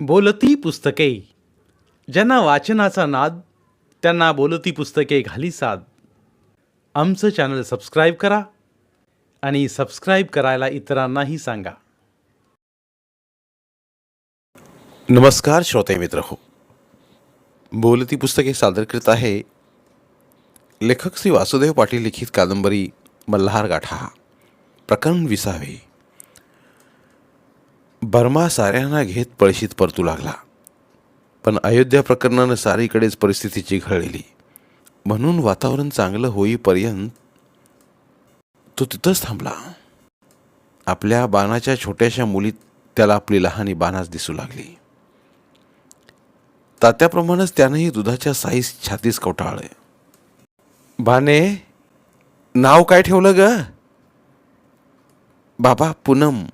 बोलती पुस्तके. ज्यांना वाचनाचा नाद त्यांना बोलती पुस्तके घाली साद. आमचं चॅनल सबस्क्राईब करा आणि सबस्क्राईब करायला इतरांनाही सांगा. नमस्कार श्रोते मित्र हो बोलती पुस्तके सादर करीत आहे लेखक श्री वासुदेव पाटील लिखित कादंबरी मल्हार गाठा. प्रकरण विसावे. बर्मा साऱ्यांना घेत पळशीत परतू लागला. पण अयोध्या प्रकरणानं सारीकडेच परिस्थिती चिघळलेली. म्हणून वातावरण चांगलं होईपर्यंत तो तिथंच थांबला. आपल्या बाणाच्या छोट्याशा मुलीत त्याला आपली लहानी बाणाच दिसू लागली. तात्याप्रमाणेच त्यानंही दुधाच्या साईस छातीस कवटाळले बाने नाव काय ठेवलं ग? बाबा पूनम.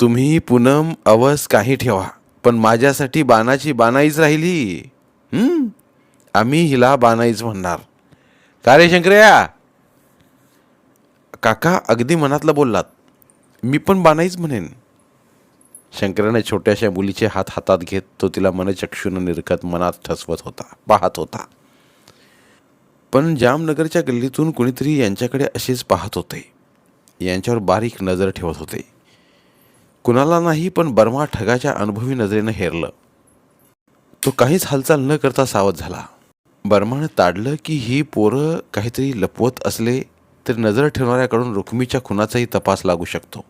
तुम्ही पूनम अवस काही ठेवा पण माझ्यासाठी बाणाची बानाईच राहिली. आम्ही हिला बानाईच म्हणणार. का रे शंकर्या? काका अगदी मनातलं बोललात. मी पण बानाईच म्हणेन. शंकराने छोट्याशा मुलीचे हात हातात घेत तो तिला मनचक्षून निरखत मनात ठसवत होता पाहत होता. पण जामनगरच्या गल्लीतून कुणीतरी यांच्याकडे असेच पाहत होते. यांच्यावर बारीक नजर ठेवत होते. कुणाला नाही पण बर्मा ठगाच्या अनुभवी नजरेनं हेरलं. तो काहीच हालचाल न करता सावध झाला. बर्मानं ताडलं की ही पोरं काहीतरी लपवत असले तर नजर ठेवणाऱ्याकडून रुक्मीच्या खुनाचाही तपास लागू शकतो.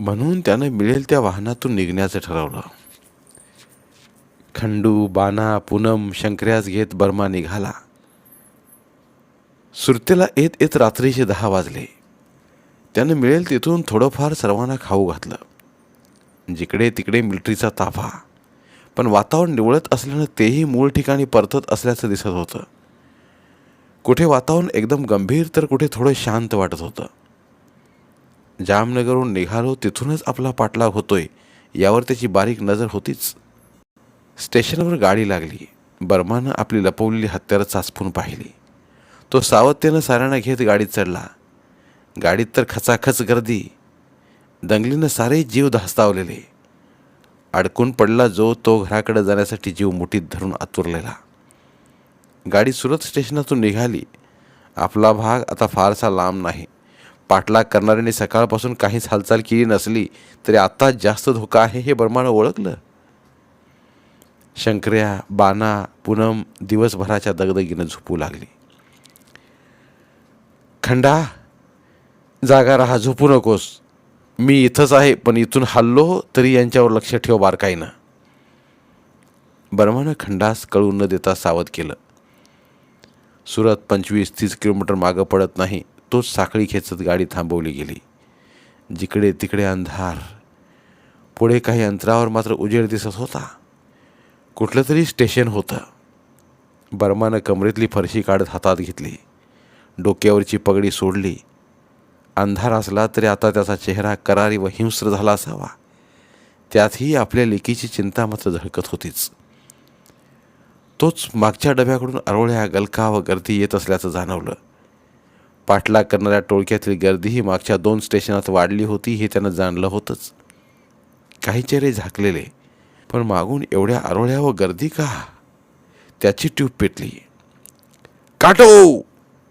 म्हणून त्यानं मिळेल त्या वाहनातून निघण्याचं ठरवलं. खंडू बाना पूनम शंकर्यास घेत बर्मा निघाला. सुरतेला येत येत रात्रीचे दहा वाजले. त्यानं मिळेल तिथून थोडंफार सर्वांना खाऊ घातलं. जिकडे तिकडे मिलिटरीचा ताफा. पण वातावरण निवळत असल्यानं तेही मूळ ठिकाणी परतत असल्याचं दिसत होतं. कुठे वातावरण एकदम गंभीर तर कुठे थोडं शांत वाटत होतं. जामनगरहून निघालो तिथूनच आपला पाठलाग होतोय यावर त्याची बारीक नजर होतीच. स्टेशनवर गाडी लागली. बर्मानं आपली लपवलेली हत्यारं चाचपून पाहिली. तो सावधतेनं साऱ्यांना घेत गाडीत चढला. गाडीत तर खचाखच गर्दी. दंगलीनं सारे जीव धास्तावलेले. अडकून पडला जो तो घराकडे जाण्यासाठी जीव मुठीत धरून आतुरलेला. गाडी सुरत स्टेशनातून निघाली. आपला भाग आता फारसा लांब नाही. पाठलाग करणाऱ्याने सकाळपासून काहीच हालचाल केली नसली तरी आता जास्त धोका आहे हे बर्मानं ओळखलं. शंकर्या बाना पूनम दिवसभराच्या दगदगीनं झोपू लागली. खंडा जागा राहा झोपू नकोस. मी इथंच आहे पण इथून हल्लो हो, तरी यांच्यावर लक्ष ठेव बारकाईनं. बर्मानं खंडास कळू न देता सावध केलं. सुरत पंचवीस तीस किलोमीटर मागं पडत नाही तोच साखळी खेचत गाडी थांबवली गेली. जिकडे तिकडे अंधार. पुढे काही अंतरावर मात्र उजेड दिसत होता. कुठलं तरी स्टेशन होतं. बर्मानं कमरेतली फरशी काढत हातात घेतली. डोक्यावरची पगडी सोडली. अंधार असला तरी आता त्याचा चेहरा करारी व हिंस्र झाला असावा. त्यातही आपल्या लेकीची चिंता मात्र झळकत होतीच. तोच मागच्या डब्याकडून अरोळ्या गलका व गर्दी येत असल्याचं जाणवलं. पाठलाग करणाऱ्या टोळक्यातील गर्दीही मागच्या दोन स्टेशनात वाढली होती हे त्यानं जाणलं होतंच. काही चेहरे झाकलेले पण मागून एवढ्या अरोळ्या व गर्दी का? त्याची ट्यूब पेटली. काटो!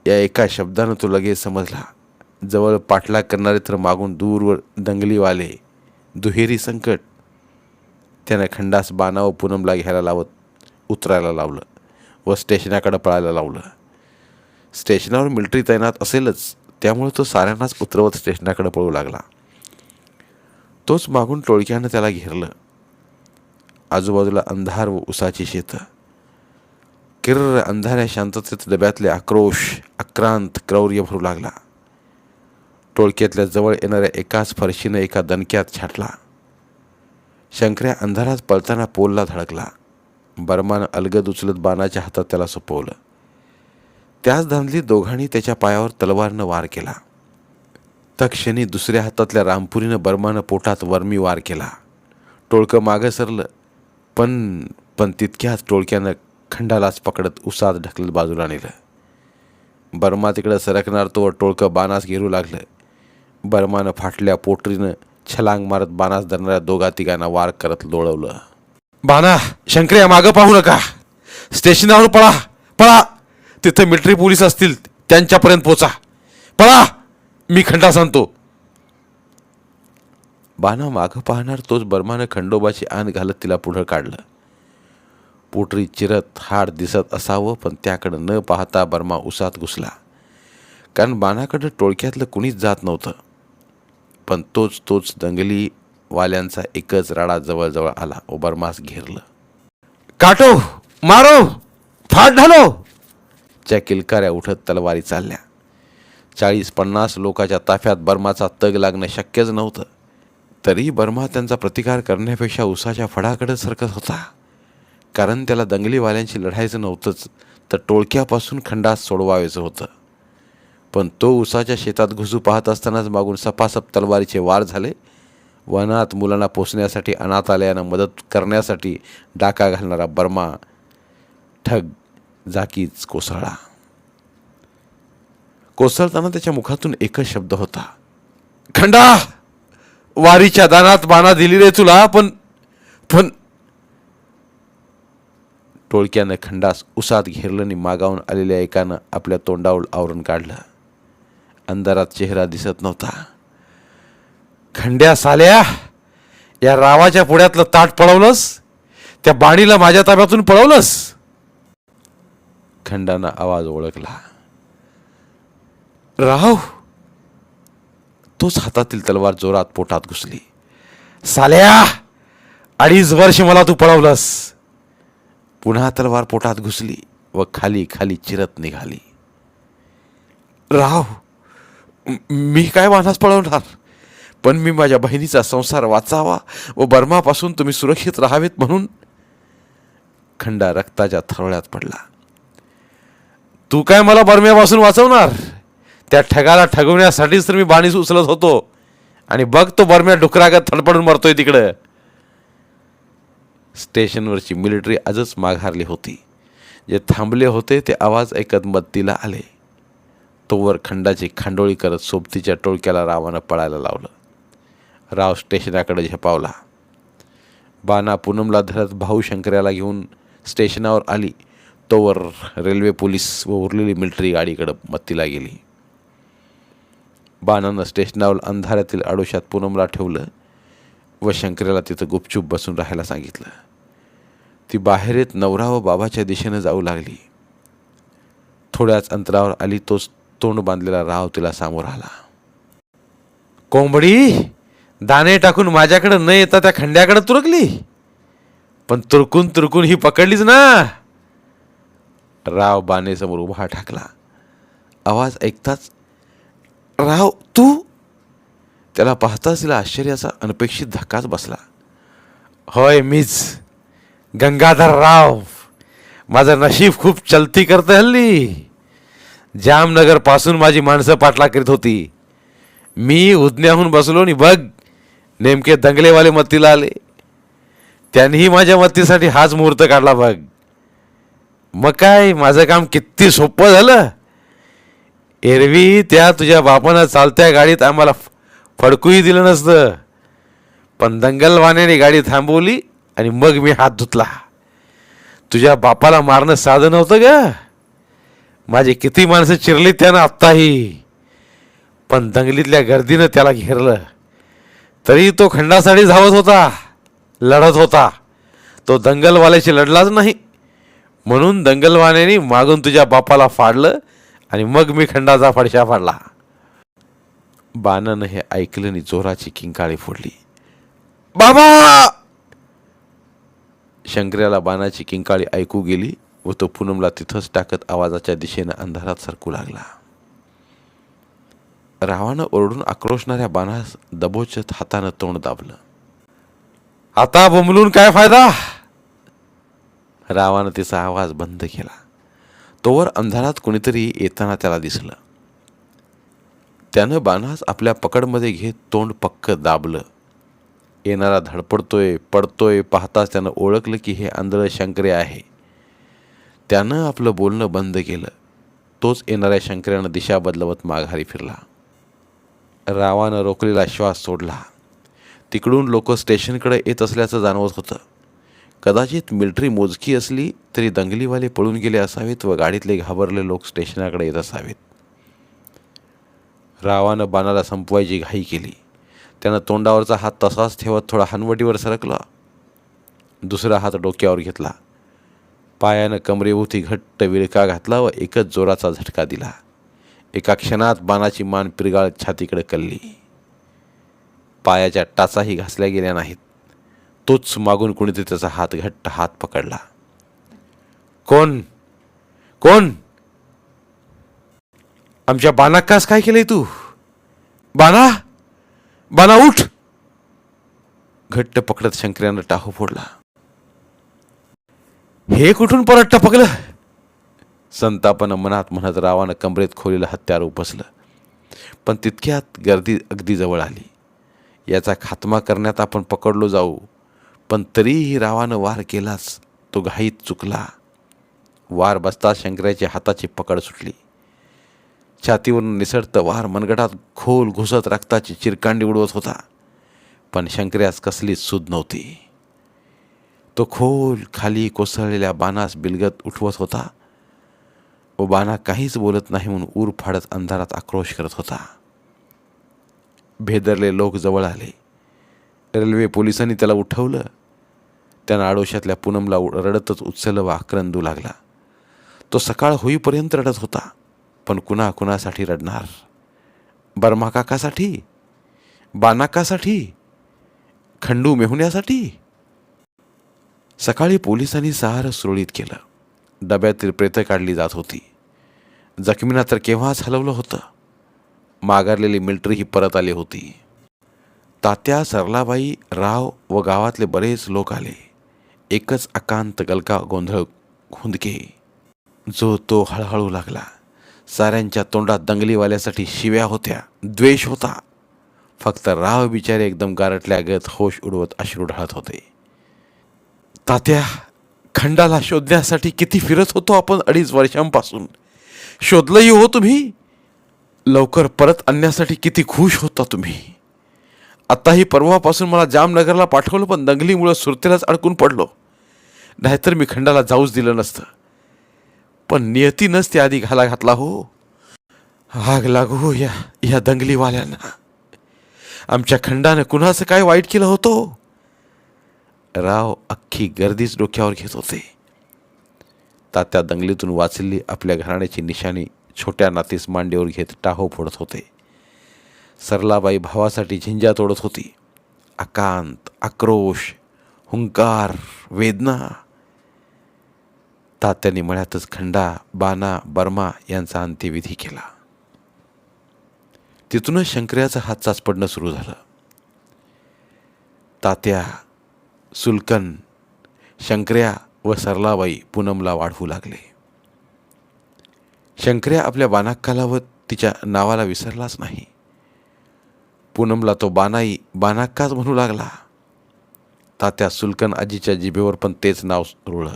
या एका शब्दानं तो लगेच समजला. जवळ पाठलाग करणारे तर मागून दूरवर दंगलीवाले दुहेरी संकट त्यानं खंडास बाणा व पूनमला घ्यायला लावत उतरायला लावलं. व स्टेशनाकडं पळायला लावलं. स्टेशनावर मिलिटरी तैनात असेलच त्यामुळे तो साऱ्यांनाच उतरवत स्टेशनाकडे पळू लागला. तोच मागून टोळक्यानं त्याला घेरलं. आजूबाजूला अंधार व उसाची शेतं. किर्र अंधाऱ्या शांततेत डब्यातले आक्रोश आक्रांत क्रौर्य भरू लागला. टोळक्यातल्या जवळ येणाऱ्या एकाच फरशीनं एका दणक्यात छाटला. शंकऱ्या अंधारात पळताना पोलला धडकला. बर्मानं अलगद उचलत बाणाच्या हातात त्याला सोपवलं. त्याच धांदलीत दोघांनी त्याच्या पायावर तलवारनं वार केला. तक्षणी दुसऱ्या हातातल्या रामपुरीनं बर्मानं पोटात वर्मी वार केला. टोळकं मागं सरलं पण पण तितक्याच टोळक्यानं खंडालाच पकडत उसात ढकलत बाजूला नेलं. बर्मा तिकडं सरकणार तो टोळकं बाणास घेरू लागलं. बर्मानं फाटल्या पोटरीनं छलांग मारत बाणास धरणाऱ्या दोघा तिघांना वार करत लोळवलं. बाणा शंकर्या मागं पाहू नका. स्टेशनावर पळा पळा. तिथं मिलिटरी पोलीस असतील त्यांच्यापर्यंत पोचा. पळा. मी खंडा सांगतो बाणा मागं पाहणार तोच बर्मानं खंडोबाची आण घालत तिला पुढं काढलं. पोटरी चिरत हाड दिसत असावं पण त्याकडं न पाहता बर्मा उसात घुसला. कारण बाणाकडं टोळक्यातलं कुणीच जात नव्हतं. पण तोच तोच दंगली वाल्यांचा एकच राडा जवळजवळ आला. व बर्मास घेरलं. काटो मारो फाट ढालो च्या किलकाऱ्या उठत तलवारी चालल्या. चाळीस पन्नास लोकाच्या ताफ्यात बर्माचा तग लागणं शक्यच नव्हतं. तरी बर्मा त्यांचा प्रतिकार करण्यापेक्षा उसाच्या फडाकडे सरकत होता. कारण त्याला दंगलीवाल्यांशी लढायचं नव्हतंच तर टोळक्यापासून खंडास सोडवायचं होतं. पण तो उसाच्या शेतात घुसू पाहत असतानाच मागून सपासप तलवारीचे वार झाले. वनात मुलांना पोचण्यासाठी अनाथालयानं मदत करण्यासाठी डाका घालणारा बर्मा ठग जाकीच कोसळला. कोसळताना त्याच्या मुखातून एकच शब्द होता. खंडा! वारीच्या दानात बाणा दिली रे तुला पण पण टोळक्यानं खंडास उसात घेरलं आणि मागावून आलेल्या एकानं आपल्या तोंडावर आवरण काढलं. अंधारात चेहरा दिसत नव्हता. खंड्या साल्या या रावाच्या पुढ्यातलं ताट पळवलंस? त्या बाणीला माझ्या ताब्यातून पळवलंस? खंडानं आवाज ओळखला. राव तोच हातातील तलवार जोरात पोटात घुसली. साल्या अडीच वर्ष मला तू पळवलंस. पुन्हा तलवार पोटात घुसली व खाली खाली चिरत निघाली. राव मी काय वाहनास पळवणार? पण मी माझ्या बहिणीचा संसार वाचावा व बर्मापासून तुम्ही सुरक्षित राहावेत म्हणून खंडा रक्ताच्या थरोळ्यात पडला. तू काय मला बर्म्यापासून वाचवणार? त्या ठगाला ठगवण्यासाठीच तर मी बाणीस उचलत होतो. आणि बघ तो बर्म्या डुकरागत थडपडून मरतोय तिकडं. स्टेशनवरची मिलिटरी आजच माघारली होती. जे थांबले होते ते आवाज ऐकत मत्तीला आले. तोवर खंडाची खांडोळी करत सोबतीच्या टोळक्याला रावानं पळायला लावलं. राव स्टेशनाकडे झेपावला. बाणा पूनमला धरत भाऊ शंकर्याला घेऊन स्टेशनावर आली. तोवर रेल्वे पोलीस व उरलेली मिलिटरी गाडीकडं मत्तीला गेली. बाणानं स्टेशनावर अंधारातील आडोशात पूनमला ठेवलं व शंकर्याला तिथं गुपचूप बसून राहायला सांगितलं. ती बाहेर येत नवरा व बाबाच्या दिशेनं जाऊ लागली. थोड्याच अंतरावर आली तोच तोंड बांधलेला राव तिला सामोर आला. कोंबडी दाणे टाकून माझ्याकडे न येता त्या खंड्याकडे तुरकली. पण तुरकून तुरकून ही पकडलीच ना. राव बानेसमोर उभा ठाकला. आवाज ऐकताच राव तू? त्याला पाहताच तिला आश्चर्याचा अनपेक्षित धक्काच बसला. होय मीच. गंगाधर राव. माझं नशीब खूप चलती करतं हल्ली. जामनगरपासून माझी माणसं पाठला करीत होती. मी उद्न्याहून बसलो आणि बघ नेमके दंगलेवाले मत्तीला आले. त्यांनीही माझ्या मत्तीसाठी हाच मुहूर्त काढला बघ. मग काय माझं काम किती सोपं झालं? एरवी त्या तुझ्या बापानं चालत्या गाडीत आम्हाला फडकूही दिलं नसतं. पण दंगलवाण्याने गाडी थांबवली आणि मग मी हात धुतला. तुझ्या बापाला मारणं साधं नव्हतं ग. माझी किती माणसं चिरली त्यानं आत्ताही. पण दंगलीतल्या गर्दीनं त्याला घेरलं. तरी तो खंडासाठी धावत होता लढत होता. तो दंगलवाल्याशी लढलाच नाही. म्हणून दंगलवाल्याने मागून तुझ्या बापाला फाडलं आणि मग मी खंडाचा फडशा फाडला. बाणानं हे ऐकलं आणि जोराची किंकाळी फोडली. बाबा! शंकर्याला बाणाची किंकाळी ऐकू गेली. व तो पूनमला तिथंच टाकत आवाजाच्या दिशेनं अंधारात सरकू लागला रावानं ओरडून आक्रोशणाऱ्या बाणास दबोचत हातानं तोंड दाबलं आता बोंबलून काय फायदा रावानं तिचा आवाज बंद केला तोवर अंधारात कुणीतरी येताना त्याला दिसलं त्यानं बाणास आपल्या पकडमध्ये घेत तोंड पक्क दाबलं येणारा धडपडतोय पडतोय पाहताच त्यानं ओळखलं की हे आंधळं शंकरे आहे त्यानं आपलं बोलणं बंद केलं. तोच येणाऱ्या शंकरानं दिशा बदलवत माघारी फिरला. रावानं रोखलेला श्वास सोडला. तिकडून लोक स्टेशनकडे येत असल्याचं जाणवत होतं. कदाचित मिलिटरी मोजकी असली तरी दंगलीवाले पळून गेले असावेत व गाडीतले घाबरले लोक स्टेशनाकडे येत असावेत. रावानं बाणाला संपवायची घाई केली. त्यानं तोंडावरचा हात तसाच ठेवत थोडा हनवटीवर सरकला. दुसरा हात डोक्यावर घेतला. पायानं कमरेभोवती घट्ट विळका घातला व एकच जोराचा झटका दिला. एका क्षणात बाणाची मान पिरगाळ छातीकडे कल्ली. पायाच्या टाचाही घासल्या गेल्या नाहीत. तोच मागून कुणीतरी त्याचा हात घट्ट हात पकडला. कोण? कोण? आमच्या बाणाक्कास काय केलंय तू? बाणा? बाणा उठ! घट्ट पकडत शंकर्यानं टाहू फोडला. हे कुठून परत टपकलं? संतापानं मनात म्हणत रावानं कमरेत खोलीला हत्यार उपसलं. पण तितक्यात गर्दी अगदी जवळ आली. याचा खात्मा करण्यात आपण पकडलो जाऊ. पण तरीही रावानं वार केलाच. तो घाईत चुकला. वार बसता शंकराच्या हाताची पकड सुटली. छातीवरून निसटतं वार मनगटात खोल घुसत रक्ताची चिरकांडी उडवत होता. पण शंकर्यास कसलीच सूद नव्हती. तो खोल खाली कोसळलेल्या बाणास बिलगत उठवत होता. व बाणा काहीच बोलत नाही म्हणून ऊर फाडत अंधारात आक्रोश करत होता. भेदरले लोक जवळ आले. रेल्वे पोलिसांनी त्याला उठवलं. त्यानं आडोशातल्या पूनमला उ- रडतच उचललं व आक्रंदू लागला. तो सकाळ होईपर्यंत रडत होता पण कुणा कुणासाठी रडणार? बर्मा काकासाठी बानाकासाठी खंडू मेहुण्यासाठी? सकाळी पोलिसांनी सहार सुरळीत केलं. डब्यातील प्रेतं काढली जात होती. जखमींना तर केव्हाच हलवलं होतं. माघारलेली मिलिटरी ही परत आली होती. तात्या सरलाबाई राव व गावातले बरेच लोक आले. एकच अकांत गलका गोंधळ हुंदके जो तो हळहळू लागला. साऱ्यांच्या तोंडात दंगलीवाल्यासाठी शिव्या होत्या. द्वेष होता. फक्त राव बिचारे एकदम गारटल्यागत होश उडवत अश्रू ढळत होते. तात्या खंडाला शोधण्यासाठी किती फिरत होतो आपण अडीच वर्षांपासून? शोधलंही हो तुम्ही? लवकर परत आणण्यासाठी किती खुश होता तुम्ही? आताही परवापासून मला जामनगरला पाठवलं पण दंगलीमुळं सुरतेलाच अडकून पडलो. नाहीतर मी खंडाला जाऊच दिलं नसतं. पण नियतीनंच ते आधी घाला घातला हो. आग लागू हो या या दंगलीवाल्यांना. आमच्या खंडानं कुणाचं काय वाईट केलं होतं? राव अख्खी गर्दीच डोक्यावर घेत होते. तात्या दंगलीतून वाचलेली आपल्या घराण्याची निशाणी छोट्या नातीस मांडीवर घेत टाहो फोडत होते. सरलाबाई भावासाठी झिंजा तोडत होती. आकांत आक्रोश हुंकार वेदना. तात्याने मळ्यातच खंडा बाना बर्मा यांचा अंत्यविधी केला. तिथूनच शंकर्याचा हात चाचपडणं सुरू झालं. तात्या सुलकन शंकर्या व सरलाबाई पूनमला वाढवू लागले. शंकर्या आपल्या बानाक्काला व तिच्या नावाला विसरलाच नाही. पूनमला तो बानाई बानाक्काच म्हणू लागला. तात्या सुलकन आजीच्या जिभेवर पण तेच नाव रुळलं.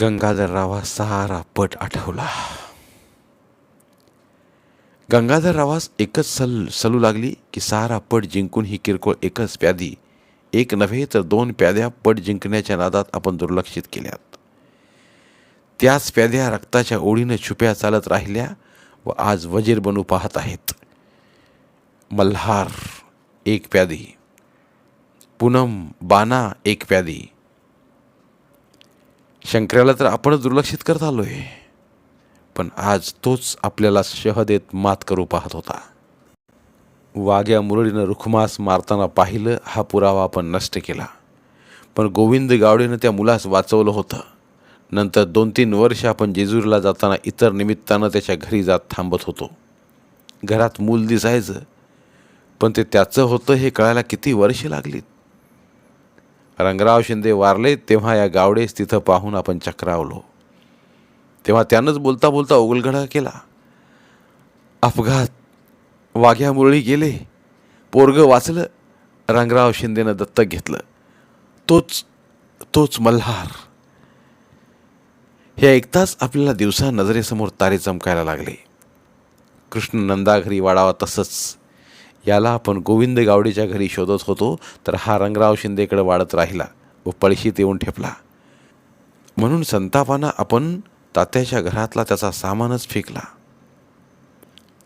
गंगाधररावा सारा पट आठवला. गंगाधररावास एकच सल सलू लागली की सारा पट जिंकून ही किरकोळ एकच प्यादी एक नव्हे तर दोन प्याद्या पट जिंकण्याच्या नादात आपण दुर्लक्षित केल्यात. त्याच प्याद्या रक्ताच्या ओढीनं छुप्या चालत राहिल्या व आज वजीर बनू पाहत आहेत. मल्हार एक प्यादी. पूनम बाना एक प्यादी. शंकराला तर आपणच दुर्लक्षित करत आलो आहे पण आज तोच आपल्याला शह देत मात करू पाहत होता. वाघ्या मुरळीनं रुखमास मारताना पाहिलं हा पुरावा आपण नष्ट केला. पण गोविंद गावडेनं त्या मुलास वाचवलं होतं. नंतर दोन तीन वर्ष आपण जेजूरला जाताना इतर निमित्तानं त्याच्या घरी जात थांबत होतो. घरात मूल दिसायचं पण ते त्याचं होतं हे कळायला किती वर्षे लागलीत? रंगराव शिंदे वारले तेव्हा या गावडेस तिथं पाहून आपण चक्रावलो. तेव्हा त्यानंच बोलता बोलता उगलगडा केला. अपघात. वाघ्या मुरळी गेले. पोरग वाचलं. रंगराव शिंदेनं दत्तक घेतलं. तोच तोच मल्हार. हे ऐकताच आपल्याला दिवसा नजरेसमोर तारे चमकायला लागले. कृष्ण नंदा घरी वाढावा तसंच. याला आपण गोविंद गावडेच्या घरी शोधत होतो तर हा रंगराव शिंदेकडे वाढत राहिला व पळशीत येऊन ठेपला. म्हणून संतापानं आपण तात्याच्या घरातला त्याचा सामानच फेकला.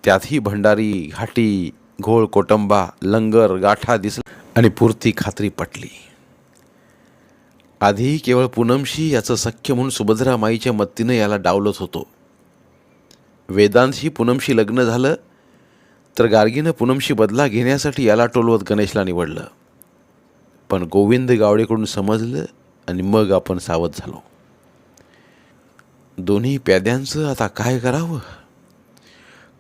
त्यातही भंडारी घाटी घोळ कोटंबा लंगर गाठा दिसला आणि पुरती खात्री पटली. आधी केवळ पूनमशी याचं सख्य म्हणून सुभद्रा माईच्या मत्तीनं याला डावलत होतो. वेदांतशी पूनमशी लग्न झालं तर गार्गीनं पूनमशी बदला घेण्यासाठी याला टोलवत गणेशला निवडलं. पण गोविंद गावडेकडून समजलं आणि मग आपण सावध झालो. दोन्ही प्याद्यांचं आता काय करावं?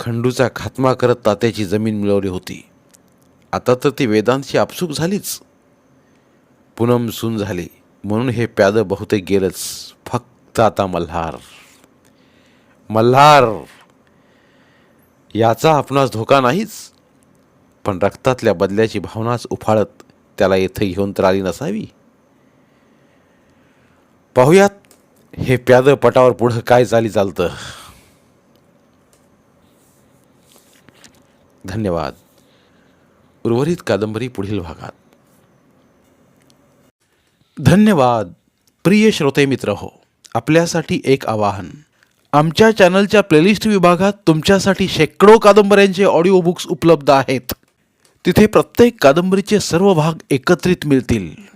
खंडूचा खात्मा करत तात्याची जमीन मिळवली होती. आता तर ती वेदांतची आपसूक झालीच. पूनम सून झाली म्हणून हे प्याद बहुतेक गेलंच. फक्त आता मल्हार. मल्हार! याचा आपणास धोका नाहीच. पण रक्तातल्या बदल्याची भावनाच उफाळत त्याला येथे घेऊन तर आली नसावी. पाहुयात हे प्यादं पटावर पुढं काय चाली चालतं? धन्यवाद. उर्वरित कादंबरी पुढील भागात. धन्यवाद प्रिय श्रोते मित्र हो. आपल्यासाठी एक आवाहन. आमच्या चॅनलच्या प्लेलिस्ट विभागात तुमच्यासाठी शेकडो कादंबऱ्यांचे ऑडिओ बुक्स उपलब्ध आहेत. तिथे प्रत्येक कादंबरीचे सर्व भाग एकत्रित मिळतील.